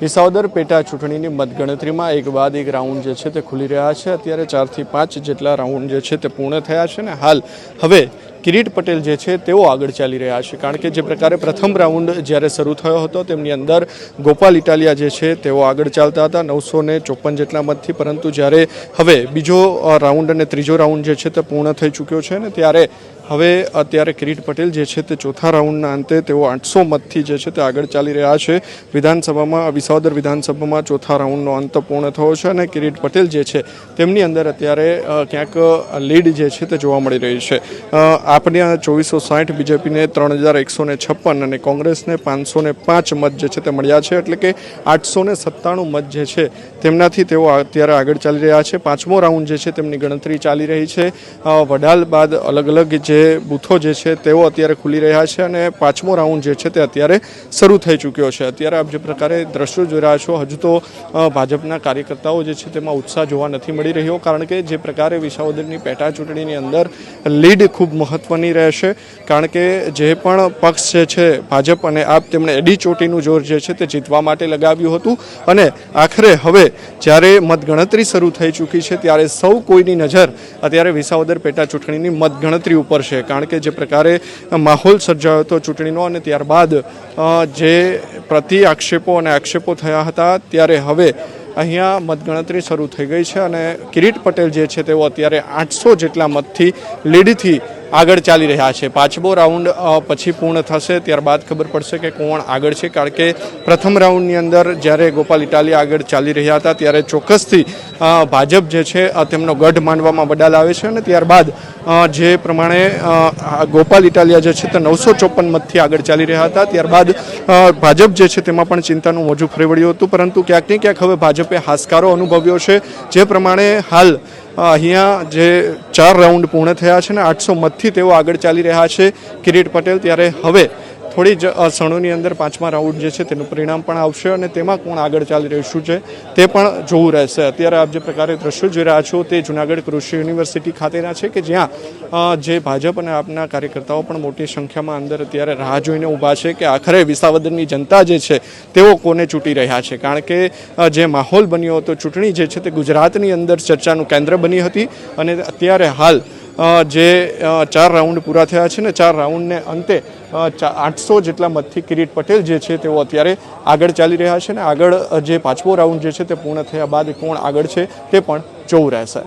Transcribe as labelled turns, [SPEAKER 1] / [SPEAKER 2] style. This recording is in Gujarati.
[SPEAKER 1] વિસાવદર પેટા ચૂંટણીની મતગણતરીમાં એક બાદ એક રાઉન્ડ જે છે તે ખુલી રહ્યા છે. અત્યારે ચારથી પાંચ જેટલા રાઉન્ડ જે છે તે પૂર્ણ થયા છે ને હાલ હવે કિરીટ પટેલ જે છે તેઓ આગળ ચાલી રહ્યા છે. કારણ કે જે પ્રકારે પ્રથમ રાઉન્ડ જ્યારે શરૂ થયો હતો તેમની અંદર ગોપાલ ઇટાલિયા જે છે તેઓ આગળ ચાલતા હતા. નવસો ને ચોપન જેટલા મતથી પરંતુ જ્યારે હવે બીજો રાઉન્ડ અને ત્રીજો રાઉન્ડ જે છે તે પૂર્ણ થઈ ચૂક્યો છે ને ત્યારે હવે અત્યારે કિરીટ પટેલ જે છે તે ચોથા રાઉન્ડના અંતે તેઓ આઠસો મતથી જે છે તે આગળ ચાલી રહ્યા છે. વિધાનસભામાં વિસાવદર વિધાનસભામાં ચોથા રાઉન્ડનો અંત પૂર્ણ થયો છે અને કિરીટ પટેલ જે છે તેમની અંદર અત્યારે ક્યાંક લીડ જે છે તે જોવા મળી રહી છે. અ, આપને ચોવીસો સાઠ બીજેપીને ત્રણ હજાર એકસો છપ્પન અને કોંગ્રેસને પાંચસો પાંચ મત જે છે તે મળ્યા છે, એટલે કે આઠસો ને સત્તાણું મત જે છે તેમનાથી તેઓ અત્યારે આગળ ચાલી રહ્યા છે. પાંચમો રાઉન્ડ જે છે તેમની ગણતરી ચાલી રહી છે. વડાલ બાદ અલગ અલગ જે બૂથો જે છે તેઓ અત્યારે ખુલી રહ્યા છે અને પાંચમો રાઉન્ડ જે છે તે અત્યારે શરૂ થઈ ચૂક્યો છે. અત્યારે આપ જે પ્રકારે દ્રશ્યો જોઈ રહ્યા છો, હજુ તો ભાજપના કાર્યકર્તાઓ જે છે તેમાં ઉત્સાહ જોવા નથી મળી રહ્યો, કારણ કે જે પ્રકારે વિસાવદરની પેટા ચૂંટણીની અંદર લીડ ખૂબ મહત્વની રહેશે. કારણ કે જે પણ પક્ષ જે છે, ભાજપ અને આપ તેમણે એડી ચોટીનું જોર જે છે તે જીતવા માટે લગાવ્યું હતું. અને આખરે હવે જ્યારે મતગણતરી શરૂ થઈ ચૂકી છે, ત્યારે સૌ કોઈની નજર અત્યારે વિસાવદર પેટા ચૂંટણીની મતગણતરી ઉપર છે. કારણ કે જે પ્રકારે માહોલ સર્જાયો હતો ચૂંટણીનો અને ત્યારબાદ જે પ્રતિ આક્ષેપો અને આક્ષેપો થયા હતા, ત્યારે હવે અહીંયા મતગણતરી શરૂ થઈ ગઈ છે. અને કિરીટ પટેલ જે છે, તેઓ અત્યારે આઠસો જેટલા મતથી લીડથી આગળ ચાલી રહ્યા છે. પાંચમો રાઉન્ડ પછી પૂર્ણ થશે. ત્યારબાદ ખબર પડશે કે કોણ આગળ છે, કારણ કે પ્રથમ રાઉન્ડની અંદર જ્યારે ગોપાલ ઇટાલિયા આગળ ચાલી રહ્યા હતા, ત્યારે ચોક્કસથી ભાજપ જે છે તેમનો ગઢ માનવામાં વડાલ આવે છે અને ત્યારબાદ જે પ્રમાણે ગોપાલ ઇટાલિયા જે છે તે નવસો ચોપન મતથી આગળ ચાલી રહ્યા હતા. ત્યારબાદ ભાજપ જે છે તેમાં પણ ચિંતાનું મોજું ફરી વળ્યું હતું. પરંતુ ક્યાંક ને ક્યાંક હવે ભાજપે હાશકારો અનુભવ્યો છે. જે પ્રમાણે હાલ અહીંયા જે ચાર રાઉન્ડ પૂર્ણ થયા છે ને આઠસો મતથી તેઓ આગળ ચાલી રહ્યા છે કિરીટ પટેલ. ત્યારે હવે થોડી જ ક્ષણોની અંદર પાંચમા રાઉન્ડ જે છે તેનું પરિણામ પણ આવશે અને તેમાં કોણ આગળ ચાલી રહ્યું શું છે તે પણ જોવું રહેશે. અત્યારે આપ જે પ્રકારે દ્રશ્યો જોઈ રહ્યા છો તે જુનાગઢ કૃષિ યુનિવર્સિટી ખાતેના છે કે જ્યાં જે ભાજપ અને આપના કાર્યકર્તાઓ પણ મોટી સંખ્યામાં અંદર અત્યારે રાહ જોઈને ઊભા છે કે આખરે વિસાવદરની જનતા જે છે તેઓ કોને ચૂંટી રહ્યા છે? કારણ કે જે માહોલ બન્યો હતો, ચૂંટણી જે છે તે ગુજરાતની અંદર ચર્ચાનું કેન્દ્ર બની હતી અને અત્યારે હાલ જે ચાર રાઉન્ડ પૂરા થયા છે ને ચાર રાઉન્ડને અંતે આઠસો જેટલા મતથી કિરીટ પટેલ જે છે તેઓ અત્યારે આગળ ચાલી રહ્યા છે ને આગળ જે પાંચમો રાઉન્ડ જે છે તે પૂર્ણ થયા બાદ કોણ આગળ છે તે પણ જોવું રહેશે.